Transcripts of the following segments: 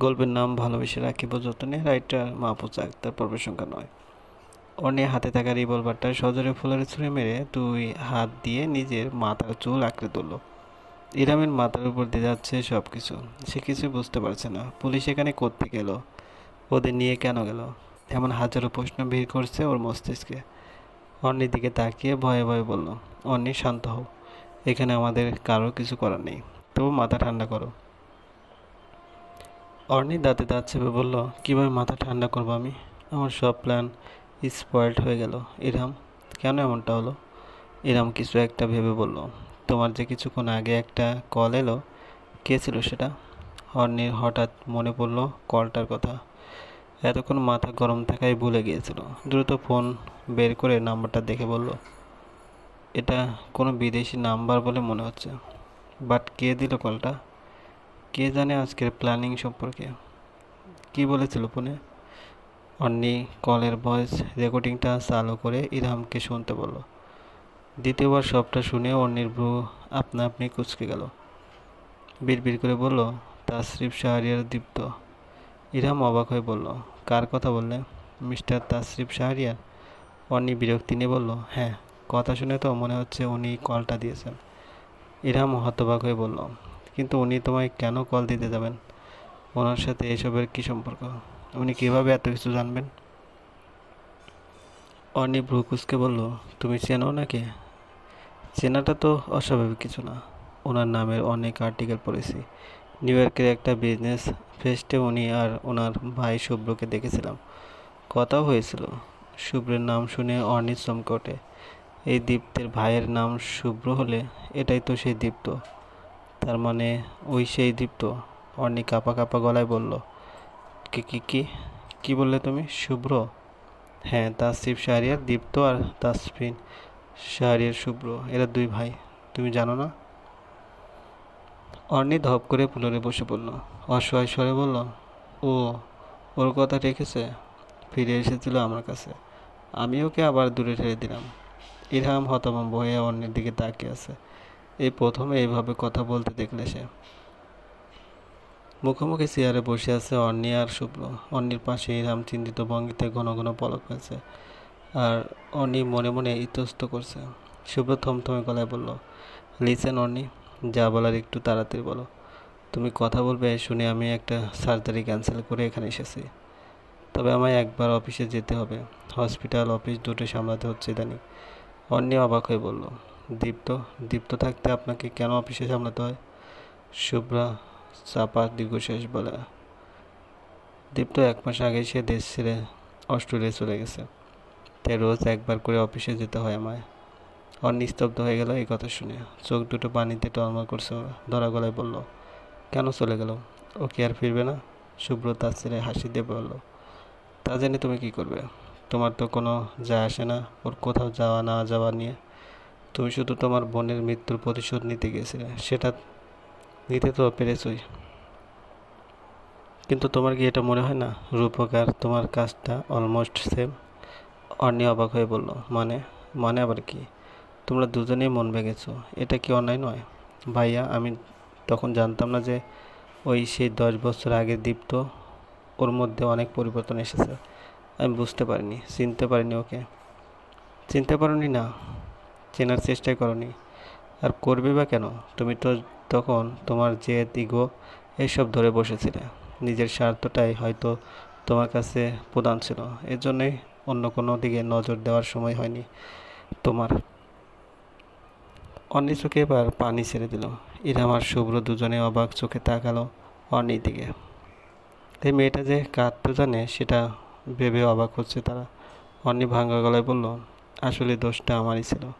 গল্পের নাম ভালোবেসে রাখিব যতনে রাইটার মাহফুজ আক্তার, পর্বের সংখ্যা নয়। অর্ণের হাতে থাকা রিভলভারটা সজোরে ফুলারে ছুঁড়ে মেরে দুই হাত দিয়ে নিজের মাথার চুল আঁকড়ে তুলল ইরামের মাথার উপর দিয়ে যাচ্ছে সব কিছু সে কিছু বুঝতে পারছে না। পুলিশ এখানে করতে গেল ওদের নিয়ে কেন গেল? এমন হাজারো প্রশ্ন ভিড় করছে ওর মস্তিষ্কে। অন্যের দিকে তাকিয়ে ভয়ে ভয়ে বলল অন্যি শান্ত হও। এখানে আমাদের কারও কিছু করার নেই। তবু মাথা ঠান্ডা করো। অর্নি দাঁতে দাঁত চেপে বলল, কীভাবে মাথা ঠান্ডা করব আমি? আমার সব প্ল্যান স্পয়েলড হয়ে গেল। ইরাম কেন এমনটা হলো? ইরাম কিছু একটা ভেবে বলল, তোমার যে কিছুক্ষণ আগে একটা কল এলো, কে ছিল সেটা? অর্নির হঠাৎ মনে পড়ল কলটার কথা। এতক্ষণ মাথা গরম থাকায় ভুলে গিয়েছিল। দ্রুত ফোন বের করে নাম্বারটা দেখে বলল, এটা কোনো বিদেশি নাম্বার বলে মনে হচ্ছে। বাট কে দিল কলটা কে জানে আজকের প্ল্যানিং সম্পর্কে? কি বলেছিল ফোনে অন্নি, কলের ভয়েস রেকর্ডিংটা চালু করে ইরহামকে শুনতে বলল। দ্বিতীয়বার সবটা শুনে অন্নির ভ্রু আপনা আপনি কুচকে গেল। বিড়বিড় করে বলল, তাসরিফ শাহরিয়ার দীপ্ত। ইরহাম অবাক হয়ে বলল, কার কথা বললে? মিস্টার তাসরিফ শাহরিয়ার? অন্নি বিরক্তি নিয়ে বলল হ্যাঁ কথা শুনে তো মনে হচ্ছে উনি কলটা দিয়েছেন। ইরহাম হতবাক হয়ে বলল কিন্তু উনি তোমায় কেন কল দিতে যাবেন? ওনার সাথে এসবের কী সম্পর্ক? উনি কীভাবে এত কিছু জানবেন? অর্ণি ভ্রুকুসকে বলল, তুমি চেনো নাকি? চেনাটা তো অস্বাভাবিক কিছু না। ওনার নামের অনেক আর্টিকেল পড়েছি। নিউ ইয়র্কের একটা বিজনেস ফেস্টে উনি আর ওনার ভাই শুভ্রকে দেখেছিলাম। কথাও হয়েছিল। শুভ্রের নাম শুনে অর্ণি চমকে ওঠে। এই দীপ্তের ভাইয়ের নাম শুভ্র হলে এটাই তো সেই দীপ্ত। তার মানে ওই সেই দীপ্ত। অর্ণি কাপা কাপা গলায় বলল, কি কি কি কি বললে তুমি? শুভ্র? হ্যাঁ তাসরিফ শাহরিয়ার, দীপ্ত আর তাসফিন, শাহরিয়ার, শুভ্র, এরা দুই ভাই, তুমি জানো না? অর্ণি ধপ করে পুলরে বসে পড়ল। অসহায় স্বরে বলল, ও, ওর কথা রেখেছে? ফিরে এসেছিল আমার কাছে। আমি ওকে আবার দূরে ঠেলে দিলাম। ইরহাম হতভম্ব হয়ে অন্যের দিকে তাকিয়ে আছে। এই প্রথমে এইভাবে কথা বলতে দেখলে সে। মুখোমুখি চেয়ারে বসে আছে অর্ণি আর শুভ্র। অর্ণির পাশে ইরহাম চিন্তিত ভঙ্গিতে ঘন ঘন পলক ফেলছে আর অর্ণি মনে মনে ইতস্ত করছে। শুভ্র থমথমে গলায় বলল, লিসেন অর্ণি যা বলার একটু তাড়াতাড়ি বলো। তুমি কথা বলবে শুনে আমি একটা সার্জারি ক্যান্সেল করে এখানে এসেছি। তবে আমায় একবার অফিসে যেতে হবে। হসপিটাল, অফিস দুটো সামলাতে হচ্ছে ইদানিং। অন্যে অবাক হয়ে বলল দীপ্ত দীপ্ত থাকতে আপনাকে কেন অফিসে সামলাতে হয়? শুভ্রা চাপা দীর্ঘশ্বাস বলে। দীপ্ত এক মাস আগে সে দেশ ছেড়ে অস্ট্রেলিয়া চলে গেছে। তাই রোজ একবার করে অফিসে যেতে হয় আমায়। অর নিস্তব্ধ হয়ে গেল এই কথা শুনে। চোখ দুটো পানিতে টলমল করছে ওরা। ধরা গলায় বলল, কেন চলে গেল? ও কি আর ফিরবে না? শুভ্র তার ছেলে হাসি দিয়ে বলল, তা জেনে তুমি কি করবে? তোমার তো কোনো যায় আসে না। ওর কোথাও যাওয়া না যাওয়া নিয়ে তুমি শুধু তোমার বোনের মৃত্যুর প্রতিশোধ নিতে গিয়েছিলে সেটা নিতে তো পেরেছই। কিন্তু তোমার কি এটা মনে হয় না? রূপক আর তোমার কাজটা অলমোস্ট সেম অর্ণি অবাক হয়ে বলল মানে? মানে আবার কি? তোমরা দুজনেই মন ভেঙেছো। এটা কি অন্যায় নয়? ভাইয়া, আমি তখন জানতাম না যে ওই সেই দশ বছর আগে দীপ্ত, ওর মধ্যে অনেক পরিবর্তন এসেছে। আমি বুঝতে পারিনি, চিনতে পারিনি ওকে। চিনতে পারোনি না। চেনার চেষ্টাই করনি। আর করবে বা কেন? তুমি তো তখন তোমার জেদ, ইগো এইসব ধরে বসেছিলে। নিজের স্বার্থটাই হয়তো তোমার কাছে প্রধান ছিল। এর জন্যই অন্য কোনো দিকে নজর দেওয়ার সময় হয়নি তোমার। অন্য চোখে এবার পানি ছেড়ে দিল। ইরাম আর শুভ্র দুজনে অবাক চোখে তাকালো অন্যের দিকে। এই মেয়েটা যে কাঁদতে জানে, সেটা ভেবে অবাক হচ্ছে তারা। অন্নি ভাঙ্গা গলায় বলল, আসলে দোষটা আমারই ছিল।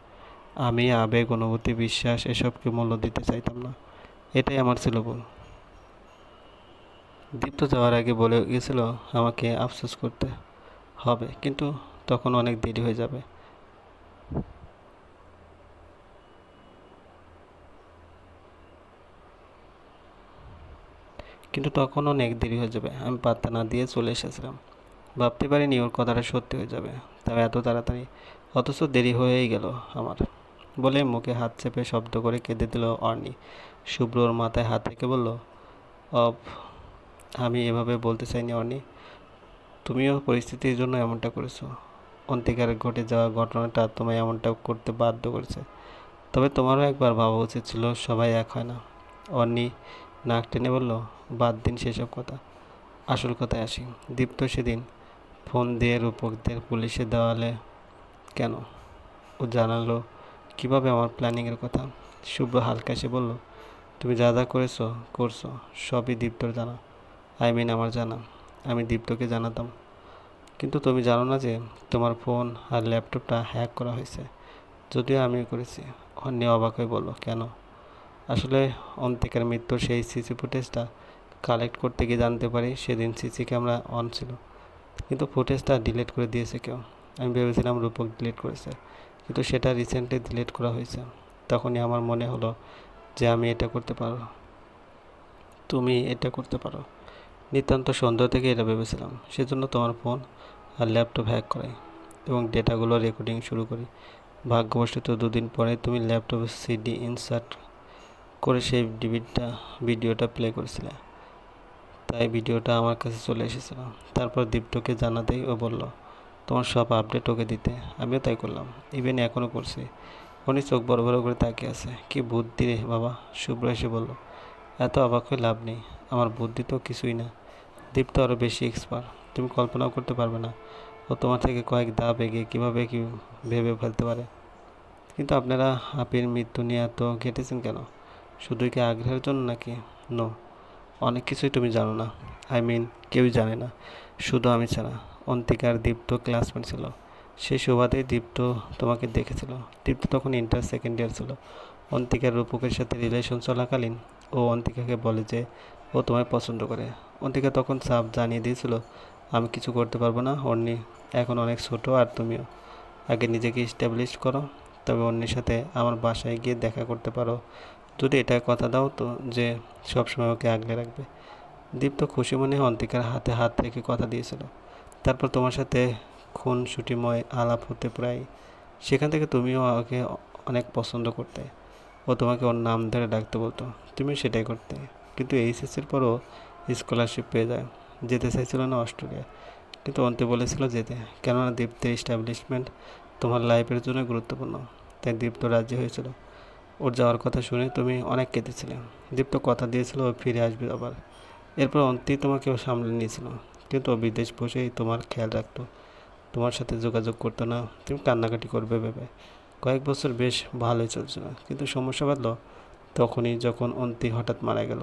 আমি আবেগ, অনুভূতি, বিশ্বাস এসবকে মূল্য দিতে চাইতাম না। এটাই আমার ছিল ভুল। দীপ্ত যাওয়ার আগে বলে গেছিল আমাকে আফসোস করতে হবে, কিন্তু তখন অনেক দেরি হয়ে যাবে। কিন্তু তখন অনেক দেরি হয়ে যাবে, আমি পাত্তা না দিয়ে চলে এসেছিলাম। ভাবতে পারিনি ওর কথাটা সত্যি হয়ে যাবে তবে এত তাড়াতাড়ি। অথচ দেরি হয়েই গেল আমার। বলে মুখে হাত চেপে শব্দ করে কেঁদে দিল অর্নি। শুভ্র ওর মাথায় হাত রেখে বলল, অফ, আমি এভাবে বলতে চাইনি অনি তুমিও পরিস্থিতির জন্য এমনটা করেছ। অন্তিকার ঘটে যাওয়া ঘটনাটা তোমায় এমনটা করতে বাধ্য করেছে। তবে তোমারও একবার ভাবা উচিত ছিল, সবাই এক হয় না অন্নি নাক টেনে বলল, বাদ দিন সেসব কথা। আসল কথায় আসি, দীপ্ত সেদিন ফোন দিয়ে রূপকদের পুলিশে দেওয়ালে কেন? ও জানালো কীভাবে আমার প্ল্যানিংয়ের কথা? শুভ্র হালকা এসে বলল, তুমি যা যা করেছ, করছ, সবই দীপ্তর জানা। আই মিন আমার জানা। আমি দীপ্তকে জানাতাম। কিন্তু তুমি জানো না যে তোমার ফোন আর ল্যাপটপটা হ্যাক করা হয়েছে। যদিও আমি করেছি। অন্য অবাক হয়ে বলল, কেন? আসলে অন্তিকার মৃত্যুর সেই সিসি ফুটেজটা কালেক্ট করতে গিয়ে জানতে পারি, সেদিন সিসি ক্যামেরা অন ছিল। কিন্তু ফুটেজটা ডিলিট করে দিয়েছে কেউ। আমি ভেবেছিলাম রূপক ডিলিট করেছে। কিন্তু সেটা রিসেন্টলি ডিলিট করা হয়েছে। তখনই আমার মনে হলো যে আমি এটা করতে পারো। তুমি এটা করতে পারো। নিতান্ত সন্দেহ থেকে এটা ভেবেছিলাম। সেজন্য তোমার ফোন আর ল্যাপটপ হ্যাক করাই এবং ডেটাগুলো রেকর্ডিং শুরু করি। ভাগ্যবশত দুদিন পরে তুমি ল্যাপটপে সিডি ইনসার্ট করে সেই ডিভিডটা ভিডিওটা প্লে করেছিলে। তাই ভিডিওটা আমার কাছে চলে এসেছিল। তারপর দীপ্তকে জানাতেই ও বলল তোমার সব আপডেট ওকে দিতে। আমিও তাই করলাম। ইভেন এখনও করছি। উনি চোখ বড় বড় করে তাকিয়ে আছে। কি বুদ্ধি রে বাবা, শুভ্র এসে বলল, এত অবাক হয়ে লাভ নেই। আমার বুদ্ধি তো কিছুই না। দীপ তো আরও বেশি এক্সপার্ট তুমি কল্পনাও করতে পারবে না। ও তোমার থেকে কয়েক ধাপ এগিয়ে কীভাবে কি ভেবে ফেলতে পারে। কিন্তু আপনারা হাপির মৃত্যু নিয়ে এত ঘেটেছেন কেন? শুধুই কি আগ্রহের জন্য নাকি? নো অনেক কিছুই তুমি জানো না। আই মিন কেউই জানে না। শুধু আমি ছাড়া। অন্তিকার দীপ্ত ক্লাসমেট ছিল সেই সুবাদেই দীপ্ত তোমাকে দেখেছিল। দীপ্ত তখন ইন্টার সেকেন্ড ইয়ার ছিল। অন্তিকার রূপকের সাথে রিলেশন চলাকালীন ও অন্তিকাকে বলে যে, ও তোমায় পছন্দ করে। অন্তিকা তখন সাফ জানিয়ে দিয়েছিল, আমি কিছু করতে পারব না, অন্যি এখন অনেক ছোট আর তুমিও। আগে নিজেকে স্ট্যাবলিশ করো, তবে অন্যের সাথে আমার বাসায় গিয়ে দেখা করতে পারো। যদি এটা কথা দাও তো যে, সবসময় ওকে আগলে রাখবে। দীপ্ত খুশি মনে অন্তিকার হাতে হাত রেখে কথা দিয়েছিল। তারপর তোমার সাথে খুন ছুটিময় আলাপ হতে প্রায় সেখান থেকে তুমিও আমাকে অনেক পছন্দ করতে। ও তোমাকে ওর নাম ধরে ডাকতে বলতো, তুমিও সেটাই করতে। কিন্তু এইচএসের পরও স্কলারশিপ পেয়ে যায়। যেতে চাইছিল না অস্ট্রেলিয়া, কিন্তু অন্তে বলেছিল যেতে। কেননা দীপ্তের এস্টাবলিশমেন্ট তোমার লাইফের জন্য গুরুত্বপূর্ণ, তাই দীপ্ত রাজি হয়েছিল। ওর যাওয়ার কথা শুনে তুমি অনেক কেঁদেছিলে। দীপ্ত কথা দিয়েছিল ও ফিরে আসবে আবার। এরপর অন্তি তোমাকে সামলে নিয়েছিল। কিন্তু তো বিদেশ বসেই তোমার খেয়াল রাখতো। তোমার সাথে যোগাযোগ করতো না, তুমি কান্নাকাটি করবে ভেবে। কয়েক বছর বেশ ভালোই চলছিল, কিন্তু সমস্যা বাঁধল তখনই যখন অন্তি হঠাৎ মারা গেল।